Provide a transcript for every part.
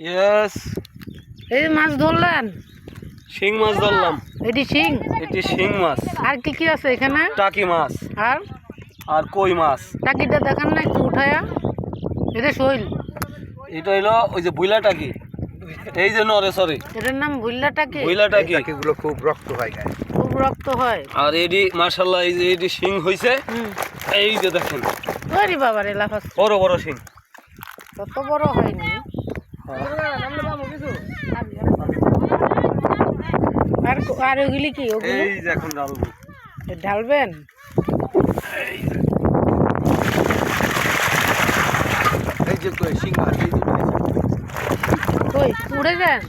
Yes এই মাছ ধরলেন? শিং মাছ ধরলাম। এটি শিং? এটি শিং মাছ। আর কি কি আছে এখানে? টাকি মাছ। আর? আর কই মাছ? টাকিটা দেখান না একটু উঠায়া। এটা শৈল। এটা হইল ওই যে বুইলা টাকি। এই যে নরে সরি এটার নাম ভুল্লা টাকি? বুইলা টাকি। এগুলো খুব রক্ত হয় গায়ে। খুব রক্ত হয়। আর এডি মার্শাল্লাহ এই যে এডি শিং হইছে। এই যে দেখেন। ওরে বাবা রে লাফাস বড় বড় শিং। তত বড় হয়নি। আর আর ওগুলি কি? ওগুলো? এই এখন ডালবো ঢালবেন? এই যে কই শিং এই যে কই। উড়ে যান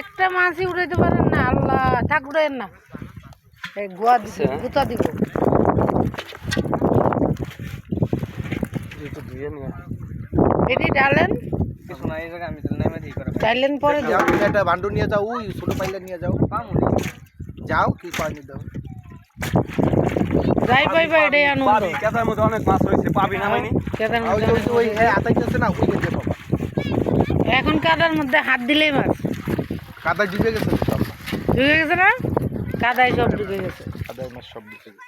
একটা মাছই উড়াইতে পারেন না আল্লাহ থাক উড়াইন না। এই গোয়া দিব আচ্ছা। গুতা দিব। এটি ডালেন কিছু নাই এই জায়গায় আমি তাহলে নেমে দিই করে ডাইলেন পরে যাও বান্ডু নিয়ে যাও ওই ছোট পাইলে নিয়ে যাও। যাও কি পানি দাও। যাই এটাই পাবি মধ্যে অনেক মাছ পাবি না মাইনি? কেদার আর ওই যে- ওই যে ওই আতাইতেছে না ওই যে বাবা এখন কাদার মধ্যে হাত দিলেই মাছ। কাদা ডুবে গেছে ঢুকে গেছে না? কাদায় সব ঢুকে গেছে। কাদার মাছ সব ডুবে গেছে।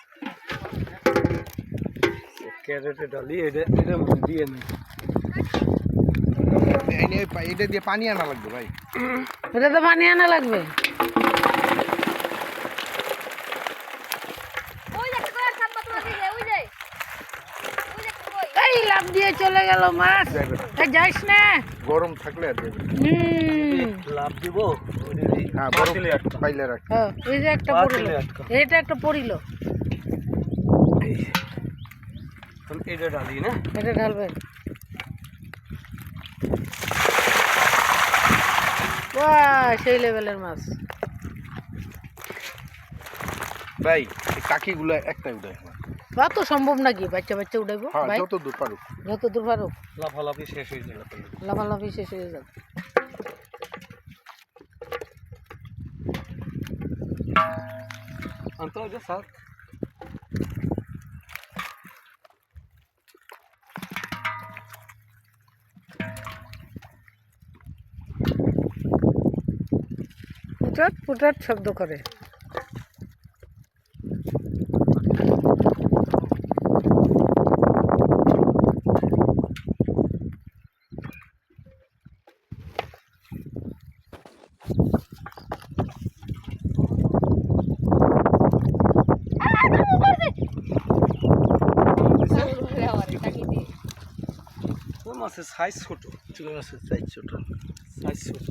ক্যারেটে ডালি এটা এটা দিয়ে নি। এটা দিয়ে পানি আনা লাগবে ভাই। এটা তো পানি আনা লাগবে। এই লাভ দিয়ে চলে গেল মাছ। যাইস না। গরম থাকলে আর। লাভ দিব হ্যাঁ গরম পাইলে রাখ। এই যে একটা পড়িল। এটা একটা পড়িল। এটা না? এটা ঢালবেন বাহ সেই লেভেলের মাছ। ভাই এই কাকিগুলো একটাই আমার বা তো সম্ভব নাকি? বাচ্চা বাচ্চা উঠাইবো হ্যাঁ ভাই? যত দূর পারুক। যত দূর পারো লাফালাফি শেষ হয়ে যাবে। লাফালাফি শেষ হয়ে যাবে। আনতো ওই যে সাত। পুটাট পুটাট শব্দ করে। মাছের সাইজ ছোট? চুল মাছের সাইজ ছোট। সাইজ ছোট।